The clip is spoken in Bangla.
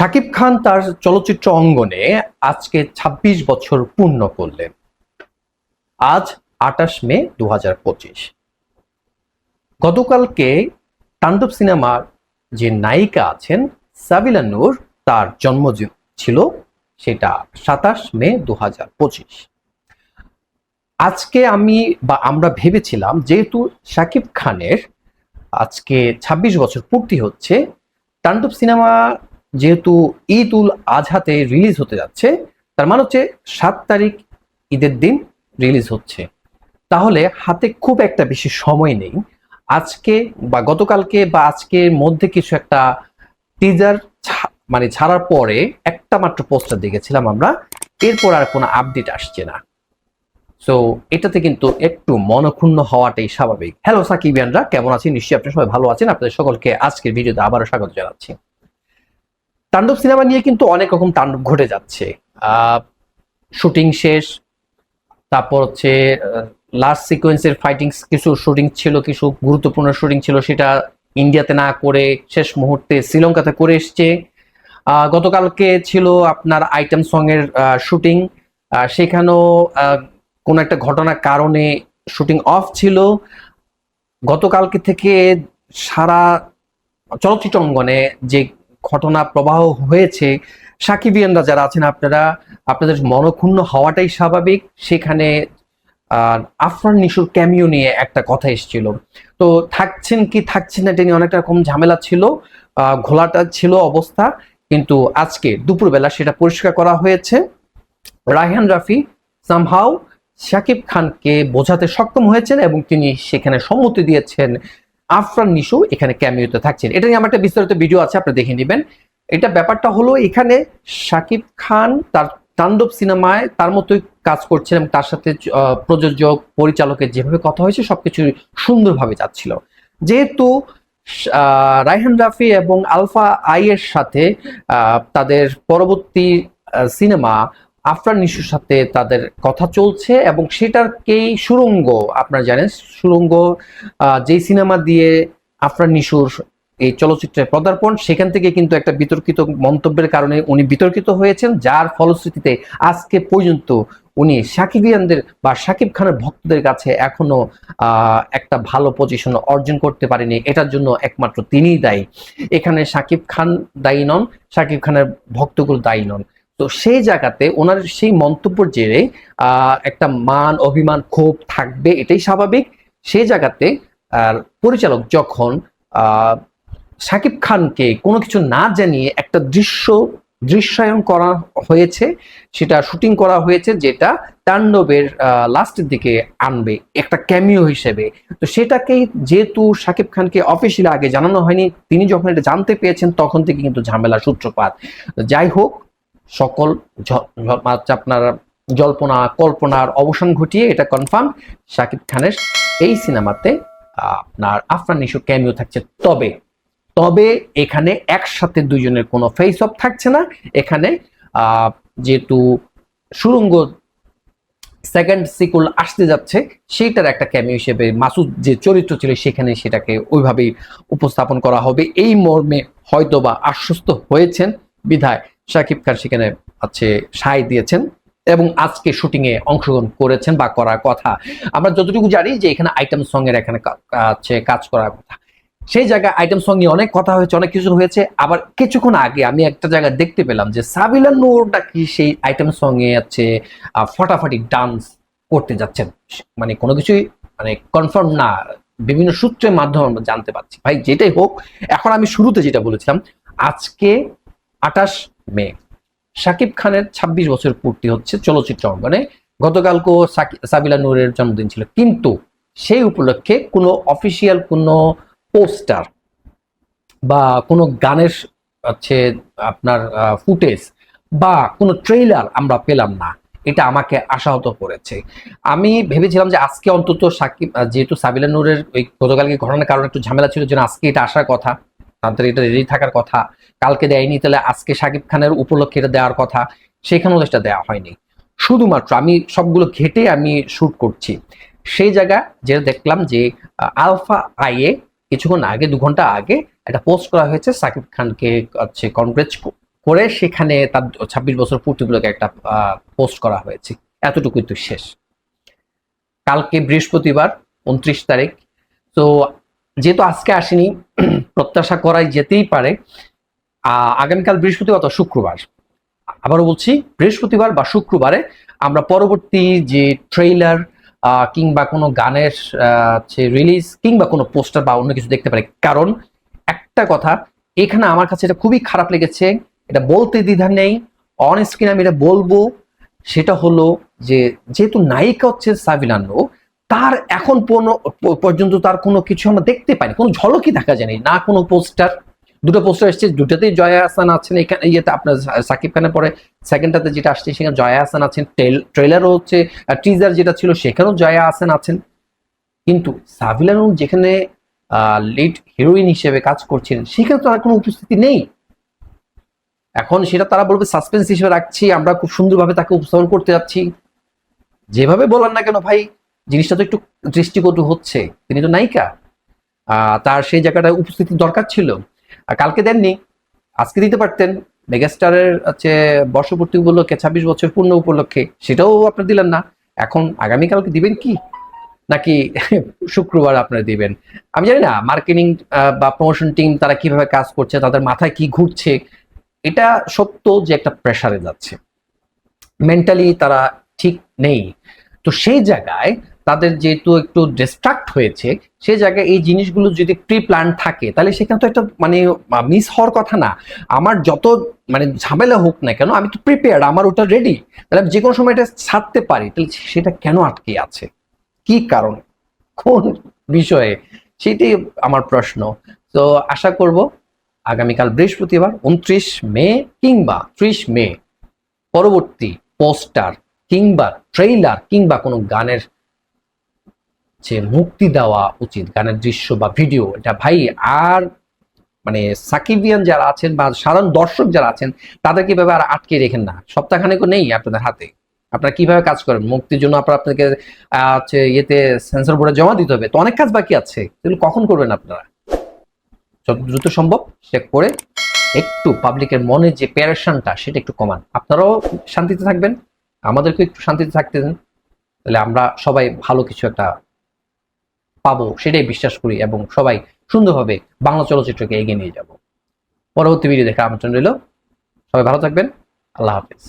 শাকিব খান তার চলচ্চিত্র অঙ্গনে আজকে ২৬ বছর পূর্ণ করলেন। আজ আটাশ মে দু হাজার পঁচিশ। গতকালকে তাণ্ডব সিনেমার যে নায়িকা আছেন সাবিলা নূর, তার জন্মদিন ছিল সেটা সাতাশ মে দু হাজার পঁচিশ। আজকে আমি বা আমরা ভেবেছিলাম যেহেতু শাকিব খানের আজকে ২৬ বছর পূর্তি হচ্ছে, তাণ্ডব সিনেমা যেহেতু ঈদ উল আজহাতে রিলিজ হতে যাচ্ছে, তার মানে হচ্ছে সাত তারিখ ঈদের দিন রিলিজ হচ্ছে। তাহলে হাতে খুব একটা বেশি সময় নেই। আজকে বা গতকালকে বা আজকের মধ্যে কিছু একটা টিজার মানে ছাড়ার পরে একটা মাত্র পোস্টার দেখেছিলাম আমরা, এরপর আর কোনো আপডেট আসছে না। সো এটাতে কিন্তু একটু মনক্ষুণ্ণ হওয়াটাই স্বাভাবিক। হ্যালো সাকিবিয়ানরা কেমন আছেন? নিশ্চয়ই আপনি সবাই ভালো আছেন। আপনাদের সকলকে আজকের ভিডিওতে আবারও স্বাগত জানাচ্ছি। তাণ্ডব সিনেমা নিয়ে কিন্তু অনেক রকম তাণ্ডব ঘটে যাচ্ছে। শুটিং শেষ, তারপর হচ্ছে লাস্ট সিকোয়েন্সের ফাইটিং কিছু শুটিং ছিল, কিছু গুরুত্বপূর্ণ শুটিং ছিল, সেটা ইন্ডিয়াতে না করে শেষ মুহূর্তে শ্রীলঙ্কাতে করে এসছে। গতকালকে ছিল আপনার আইটেম সং এর শুটিং সেখানেও কোনো একটা ঘটনার কারণে শুটিং অফ ছিল। গতকালকে থেকে সারা চলচ্চিত্র অঙ্গনে যে ঘটনা প্রবাহ হয়েছে। সাকিবিয়ানরা যারা আছেন, আপনারা, আপনাদের মনক্ষুণ্ণ হওয়াটাই স্বাভাবিক। সেখানে আফরান নিশুর ক্যামিও নিয়ে একটা কথা এসেছিল। তো থাকছেন কি, থাকছেন না এটা নিয়ে অনেকটা রকম ঝামেলা ছিল ঘোলাটা ছিল অবস্থা। কিন্তু আজকে দুপুরবেলা সেটা পরিষ্কার করা হয়েছে। রায়হান রাফি সামহাও শাকিব খানকে বোঝাতে সক্ষম হয়েছেন এবং তিনি সেখানে সম্মতি দিয়েছেন আফরান নিশু এখানে ক্যামিওতে থাকছেন। এটা নিয়ে আমার একটা বিস্তারিত ভিডিও আছে আপনি দেখে নেবেন। এটা ব্যাপারটা হলো এখানে শাকিব খান তার তাণ্ডব সিনেমায় তার মতোই কাজ করছেন এবং তার সাথে প্রযোজক পরিচালকের যেভাবে কথা হয়েছে সবকিছু সুন্দরভাবে যাচ্ছিল। যেহেতু আহ, রায়হান রাফি এবং আলফা আই এর সাথে তাদের পরবর্তী সিনেমা আফরান নিশুর সাথে তাদের কথা চলছে এবং সেটারকেই সুরঙ্গ, আপনারা জানেন, সুরঙ্গ যেই সিনেমা দিয়ে আফরান নিশুর এই চলচ্চিত্রের পদার্পণ, সেখান থেকে কিন্তু একটা বিতর্কিত মন্তব্যের কারণে উনি বিতর্কিত হয়েছেন, যার ফলশ্রুতিতে আজকে পর্যন্ত উনি সাকিবিয়ানদের বা সাকিব খানের ভক্তদের কাছে এখনও একটা ভালো পজিশন অর্জন করতে পারেনি। এটার জন্য একমাত্র তিনিই দায়ী। এখানে সাকিব খান দায়ী নন, সাকিব খানের ভক্তগুলো দায়ী নন। তো সেই জায়গাতে ওনার সেই মন্তব্যের জেরে একটা মান, অভিমান ক্ষোভ থাকবে, এটাই স্বাভাবিক। সেই জায়গাতে, আর পরিচালক যখন শাকিব খানকে কোনো কিছু না জানিয়ে একটা দৃশ্য, দৃশ্যায়ন করা হয়েছে, সেটা শুটিং করা হয়েছে, যেটা তাণ্ডবের লাস্টের দিকে আনবে, একটা ক্যামিও হিসেবে। তো সেটাকেই যেহেতু শাকিব খানকে অফিসিয়ালি আগে জানানো হয়নি, তিনি যখন এটা জানতে পেয়েছেন, তখন থেকে কিন্তু ঝামেলা সূত্রপাত। যাই হোক সকল আপনার জল্পনা, কল্পনার অবসান ঘটিয়ে এটা কনফার্ম শাকিব খানের এই সিনেমাতে আপনার আফরান নিশু ক্যামিও থাকছে। তবে তবে এখানে একসাথে দুজনের কোনো ফেস অফ থাকছে না। এখানে যেহেতু সুরঙ্গ সেকেন্ড সিকুল আসতে যাচ্ছে, সেইটার একটা ক্যামিও হিসেবে মাসুদ যে চরিত্র ছিল সেখানে সেটাকে ওইভাবেই উপস্থাপন করা হবে। এই মর্মে হয়তোবা আশ্বস্ত হয়েছেন বিধায়। শাকিব খান সেখানে আছে সায় দিয়েছেন এবং আজকে শুটিং এ অংশগ্রহণ করেছেন বা করার কথা। আমরা যতটুকু জানি যে এখানে আইটেম সং এর এখানে আছে কাজ করার কথা। সেই জায়গায় আইটেম সঙ্গে অনেক কথা হয়েছে, অনেক কিছু হয়েছে। আবার কিছুক্ষণ আগে আমি একটা জায়গায় দেখতে পেলাম যে সাবিলা নূরটা কি সেই আইটেম সঙ্গে আছে ফটাফটি ডান্স করতে যাচ্ছেন। মানে কোনো কিছুই মানে কনফার্ম না। বিভিন্ন সূত্রের মাধ্যমে আমরা জানতে পারছি। ভাই, যেটাই হোক, এখন আমি শুরুতে যেটা বলেছিলাম, আজকে আঠাশ মে। শাকিব খানের ২৬ বছর পূর্তি হচ্ছে চলচ্চিত্র অঙ্গনে। গতকালকেও সাবিলা নূরের জন্মদিন ছিল। কিন্তু সেই উপলক্ষে কোনো অফিসিয়াল কোনো পোস্টার বা কোনো গানের হচ্ছে আপনার ফুটেজ বা কোনো ট্রেইলার আমরা পেলাম না। এটা আমাকে আশাহত করেছে। আমি ভেবেছিলাম যে আজকে অন্তত সাকিব যেহেতু সাবিলা নূরের ওই গতকালকে ঘটনার কারণে একটু ঝামেলা ছিল, যেন আজকে এটা আসার কথা। তাদের এটা রেডি থাকার কথা। কালকে দেয়নি, তাহলে আজকে সাকিব খানের উপলক্ষে এটা দেওয়ার কথা। সেখানেও সেটা দেওয়া হয়নি। শুধুমাত্র আমি সবগুলো ঘেটে আমি শুট করছি। সেই জায়গা যেটা দেখলাম যে আলফা আইয়ে কিছুক্ষণ আগে, দু ঘণ্টা আগে একটা পোস্ট করা হয়েছে সাকিব খানকে, হচ্ছে কনগ্রেচ করে সেখানে তার ছাব্বিশ বছর পূর্তিগুলোকে একটা পোস্ট করা হয়েছে। এতটুকুই তো শেষ। কালকে বৃহস্পতিবার, উনত্রিশ তারিখ। তো যেহেতু আজকে আসেনি প্রত্যাশা করাই যেতেই পারে। আগামীকাল বৃহস্পতিবার অথবা শুক্রবার। আবারও বলছি, বৃহস্পতিবার বা শুক্রবারে আমরা পরবর্তী যে ট্রেইলার কিংবা কোনো গানের রিলিজ কিংবা কোনো পোস্টার বা অন্য কিছু দেখতে পারি। কারণ একটা কথা, এখানে আমার কাছে এটা খুবই খারাপ লেগেছে। এটা বলতে দ্বিধা নেই। অন স্ক্রিন আমি এটা বলব। সেটা হলো যে, যেহেতু নায়িকা হচ্ছে সাবিলানো তার এখন পর্যন্ত তার কোনো কিছু আমরা দেখতে পাইনি। কোনো ঝলকই দেখা যায়নি। না কোনো পোস্টার দুটো পোস্টার এসেছে দুটাতেই জয়া হাসান আছেন এখানে ইয়েতে আপনার সাকিব খানের পরে। সেকেন্ডটাতে যেটা আসছে সেখানে জয়া হাসান আছেন। ট্রেলারও হচ্ছে টিজার যেটা ছিল সেখানেও জয়া হাসান আছেন। কিন্তু সাবিলানু যেখানে লিড হিরোইন হিসেবে কাজ করছেন সেখানে তো আর কোনো উপস্থিতি নেই। এখন সেটা তারা বলবে সাসপেন্স হিসেবে রাখছি। আমরা খুব সুন্দরভাবে তাকে উপস্থাপন করতে যাচ্ছি। যেভাবে বলার না কেন ভাই জিনিসটা তো একটু দৃষ্টিকটু হচ্ছে। তিনি তো নায়িকা। তার সেই জায়গাটায় উপস্থিতি দরকার ছিল। আর কালকে দেননি। আজকে দিতে পারতেন। মেগাস্টারের হচ্ছে বর্ষপূর্তি উপলক্ষে, ছাব্বিশ বছর পূর্ণ উপলক্ষে, সেটাও আপনার দিলেন না। এখন আগামীকালকে দিবেন কি? নাকি শুক্রবার আপনারা দিবেন? আমি জানি না, মার্কেটিং বা প্রমোশন টিম তারা কীভাবে কাজ করছে, তাদের মাথায় কি ঘুরছে, এটা সত্য যে একটা প্রেসারে যাচ্ছে। মেন্টালি তারা ঠিক নেই। তো সেই জায়গায় তাদের যেহেতু একটু ডিস্ট্রাক্ট হয়েছে সেই জায়গায় এই জিনিসগুলো যদি প্রি প্ল্যান থাকে, তাহলে সেখানে তো একটা মানে মিস হওয়ার কথা না। আমার যত মানে ঝামেলা হোক না কেন, আমি তো প্রিপেয়ার্ড আমার ওটা রেডি তাহলে আমি যে কোনো সময় এটা ছাড়তে পারি, তাহলে সেটা কেন আটকে আছে? কি কারণ? কোন বিষয়ে? সেটাই আমার প্রশ্ন। তো আশা করব আগামীকাল বৃহস্পতিবার, উনত্রিশ মে কিংবা ত্রিশ মে, পরবর্তী পোস্টার কিংবা ট্রেইলার কিংবা কোনো গানের যে মুক্তি দেওয়া উচিত, গানের দৃশ্য বা ভিডিও। এটা ভাই আর মানে সাকিবিয়ান যারা আছেন বা সাধারণ দর্শক যারা আছেন, তাদেরকে এভাবে আর আটকে রেখেন না। সপ্তাহখানেকও নেই আপনাদের হাতে। আপনারা কীভাবে কাজ করেন? মুক্তির জন্য আপনার আপনাকে হচ্ছে ইয়েতে সেন্সর বোর্ডে জমা দিতে হবে। তো অনেক কাজ বাকি আছে। এগুলো কখন করবেন আপনারা? যত দ্রুত সম্ভব সে করে একটু পাবলিকের মনে যে প্যারেশনটা সেটা একটু কমান। আপনারাও শান্তিতে থাকবেন। আমাদেরকে একটু শান্তিতে থাকতে দেন। তাহলে আমরা সবাই ভালো কিছু একটা পাবো সেটাই বিশ্বাস করি এবং সবাই সুন্দরভাবে বাংলা চলচ্চিত্রকে এগিয়ে নিয়ে যাব। পরবর্তী ভিডিও দেখে আমন্ত্রণ রইল। সবাই ভালো থাকবেন। আল্লাহ হাফিজ।